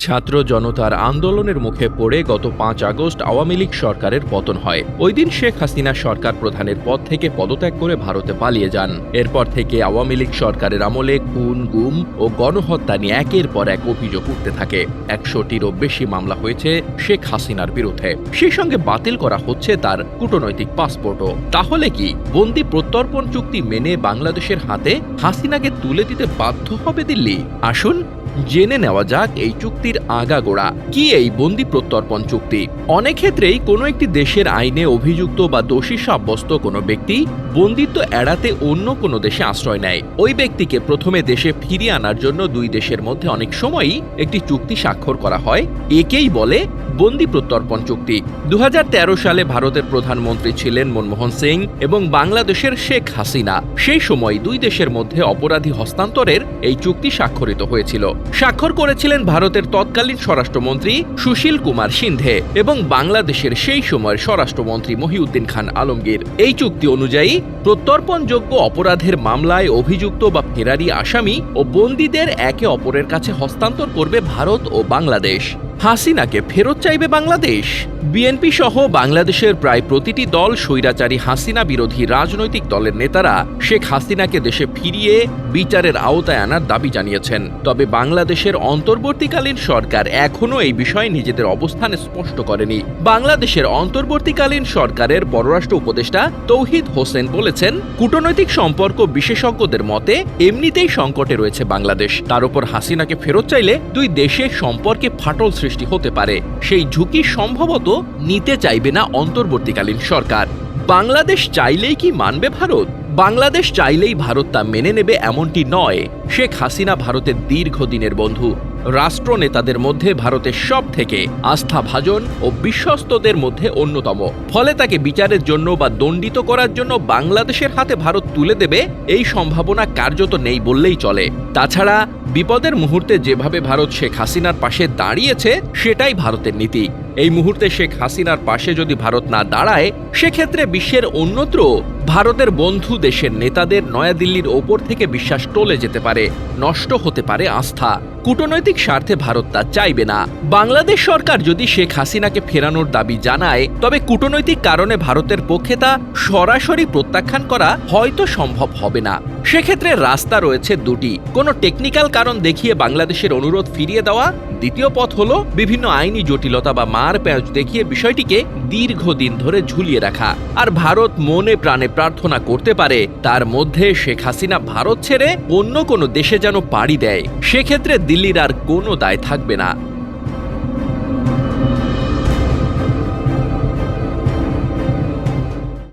ছাত্র জনতার আন্দোলনের মুখে পড়ে গত পাঁচ আগস্ট আওয়ামী লীগ সরকারের পতন হয়। ওই দিন শেখ হাসিনা সরকার প্রধানের পদ থেকে পদত্যাগ করে ভারতে পালিয়ে যান। এরপর থেকে আওয়ামী লীগ সরকারের আমলে খুন, গুম ও গণহত্যা নিয়ে একের পর এক অভিযোগ উঠতে থাকে। একশোটিরও বেশি মামলা হয়েছে শেখ হাসিনার বিরুদ্ধে। সেই সঙ্গে বাতিল করা হচ্ছে তার কূটনৈতিক পাসপোর্টও। তাহলে কি বন্দি প্রত্যর্পণ চুক্তি মেনে বাংলাদেশের হাতে হাসিনাকে তুলে দিতে বাধ্য হবে দিল্লি? আসুন জেনে নেওয়া যাক এই চুক্তির আগাগোড়া। কি এই বন্দি প্রত্যর্পণ চুক্তি? অনেক ক্ষেত্রেই কোনো একটি দেশের আইনে অভিযুক্ত বা দোষী সাব্যস্ত কোনো ব্যক্তি বন্দিত্ব এড়াতে অন্য কোনো দেশে আশ্রয় নেয়। ওই ব্যক্তিকে প্রথমে দেশে ফিরিয়ে আনার জন্য দুই দেশের মধ্যে অনেক সময়ই একটি চুক্তি স্বাক্ষর করা হয়। একেই বলে বন্দি প্রত্যর্পণ চুক্তি। দু হাজার তেরো সালে ভারতের প্রধানমন্ত্রী ছিলেন মনমোহন সিং এবং বাংলাদেশের শেখ হাসিনা। সেই সময় দুই দেশের মধ্যে অপরাধী হস্তান্তরের এই চুক্তি স্বাক্ষরিত হয়েছিল। স্বাক্ষর করেছিলেন ভারতের তৎকালীন স্বরাষ্ট্রমন্ত্রী সুশীল কুমার সিন্ধে এবং বাংলাদেশের সেই সময়ের স্বরাষ্ট্রমন্ত্রী মহিউদ্দিন খান আলমগীর। এই চুক্তি অনুযায়ী প্রত্যর্পণযোগ্য অপরাধের মামলায় অভিযুক্ত বা ফেরারি আসামি ও বন্দীদের একে অপরের কাছে হস্তান্তর করবে ভারত ও বাংলাদেশ। হাসিনাকে ফেরত চাইবে বাংলাদেশ। বিএনপি সহ বাংলাদেশের প্রায় প্রতিটি দল স্বৈরাচারী হাসিনা বিরোধী রাজনৈতিক দলের নেতারা শেখ হাসিনাকে দেশে ফিরিয়ে বিচারের আওতায় আনার দাবি জানিয়েছেন। তবে বাংলাদেশের অন্তর্বর্তীকালীন সরকার এখনও এই বিষয়ে নিজেদের অবস্থান স্পষ্ট করেনি। বাংলাদেশের অন্তর্বর্তীকালীন সরকারের পররাষ্ট্র উপদেষ্টা তৌহিদ হোসেন বলেছেন, কূটনৈতিক সম্পর্ক বিশেষজ্ঞদের মতে এমনিতেই সংকটে রয়েছে বাংলাদেশ। তার উপর হাসিনাকে ফেরত চাইলে দুই দেশের সম্পর্কে ফাটল সৃষ্টি হতে পারে। সেই ঝুঁকি সম্ভবত নিতে চাইবে না অন্তর্বর্তীকালীন সরকার। বাংলাদেশ চাইলেই কি মানবে ভারত? বাংলাদেশ চাইলেই ভারত তা মেনে নেবে এমনটি নয়। শেখ হাসিনা ভারতের দীর্ঘদিনের বন্ধু। রাষ্ট্র নেতাদের মধ্যে ভারতের সব থেকে আস্থাভাজন ও বিশ্বস্তদের মধ্যে অন্যতম। ফলে তাকে বিচারের জন্য বা দণ্ডিত করার জন্য বাংলাদেশের হাতে ভারত তুলে দেবে, এই সম্ভাবনা কার্যত নেই বললেই চলে। তাছাড়া বিপদের মুহূর্তে যেভাবে ভারত শেখ হাসিনার পাশে দাঁড়িয়েছে সেটাই ভারতের নীতি। এই মুহূর্তে শেখ হাসিনার পাশে যদি ভারত না দাঁড়ায়, সেক্ষেত্রে বিশ্বের অন্যত্র ভারতের বন্ধু দেশের নেতাদের নয়াদিল্লির ওপর থেকে বিশ্বাস টলে যেতে পারে, নষ্ট হতে পারে আস্থা। কূটনৈতিক স্বার্থে ভারত তা চাইবে না। বাংলাদেশ সরকার যদি শেখ হাসিনাকে ফেরানোর দাবি জানায়, তবে কূটনৈতিক কারণে ভারতের পক্ষে তা সরাসরি প্রত্যাখ্যান করা হয়তো সম্ভব হবে না। সেক্ষেত্রে রাস্তা রয়েছে দুটি। কোনো টেকনিক্যাল কারণ দেখিয়ে বাংলাদেশের অনুরোধ ফিরিয়ে দেওয়া, দ্বিতীয় পথ হলো বিভিন্ন আইনি জটিলতা বা মার প্যাঁচ দেখিয়ে বিষয়টিকে দীর্ঘদিন ধরে ঝুলিয়ে রাখা। আর ভারত মনে প্রাণে প্রার্থনা করতে পারে, তার মধ্যে শেখ হাসিনা ভারত ছেড়ে অন্য কোনো দেশে যেন পাড়ি দেয়। সেক্ষেত্রে দিল্লির আর কোনো দায় থাকবে না।